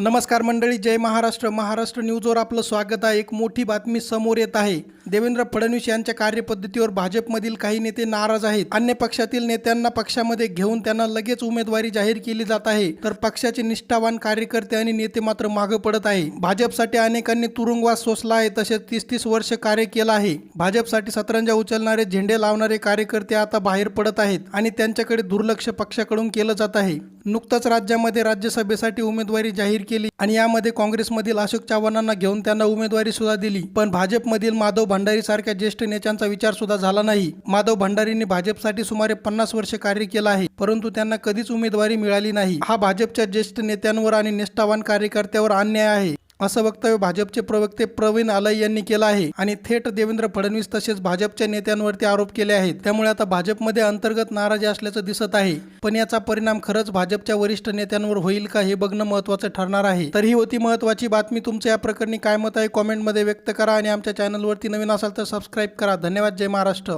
नमस्कार मंडळी जय महाराष्ट्र. महाराष्ट्र न्यूजवर आपलं स्वागत आहे. एक मोठी बातमी समोर येत आहे. देवेंद्र फडणवीस यांच्या कार्यपद्धतीवर भाजपमधील काही नेते नाराज आहेत. अन्य पक्षातील नेत्यांना पक्षामध्ये घेऊन त्यांना लगेच उमेदवारी जाहीर केली जात आहे. तर पक्षाचे निष्ठावान कार्यकर्ते आणि नेते मात्र मागे पडत आहे. भाजपसाठी अनेकांनी तुरुंगवास सोसला आहे तसेच तीस तीस वर्ष कार्य केलं आहे. भाजपसाठी सतरंजा उचलणारे झेंडे लावणारे कार्यकर्ते आता बाहेर पडत आहेत आणि त्यांच्याकडे दुर्लक्ष पक्षाकडून केलं जात आहे. नुकतंच राज्यामध्ये राज्यसभेसाठी उमेदवारी जाहीर केली आणि यामध्ये काँग्रेसमधील अशोक चव्हाणांना घेऊन त्यांना उमेदवारी सुद्धा दिली. पण भाजपमधील माधव भंडारी सारख्या ज्येष्ठ नेत्यांचा विचार सुद्धा झाला नाही. माधव भंडारींनी भाजपसाठी सुमारे पन्नास वर्ष कार्य केलं आहे परंतु त्यांना कधीच उमेदवारी मिळाली नाही. हा भाजपच्या ज्येष्ठ नेत्यांवर आणि निष्ठावान कार्यकर्त्यावर अन्याय आहे. असं वक्तव्य भाजपचे प्रवक्ते प्रवीण आलय यांनी केलं आहे आणि थेट देवेंद्र फडणवीस तसेच भाजपच्या नेत्यांवरती आरोप केले आहेत. त्यामुळे आता भाजपमध्ये अंतर्गत नाराजी असल्याचं दिसत आहे. पण याचा परिणाम खरंच भाजपच्या वरिष्ठ नेत्यांवर होईल का हे बघणं महत्वाचं ठरणार आहे. तर ही होती महत्वाची बातमी तुमचं या प्रकरणी काय मत आहे कॉमेंटमध्ये व्यक्त करा आणि आमच्या चॅनलवरती नवीन असाल तर सबस्क्राईब करा. धन्यवाद. जय महाराष्ट्र.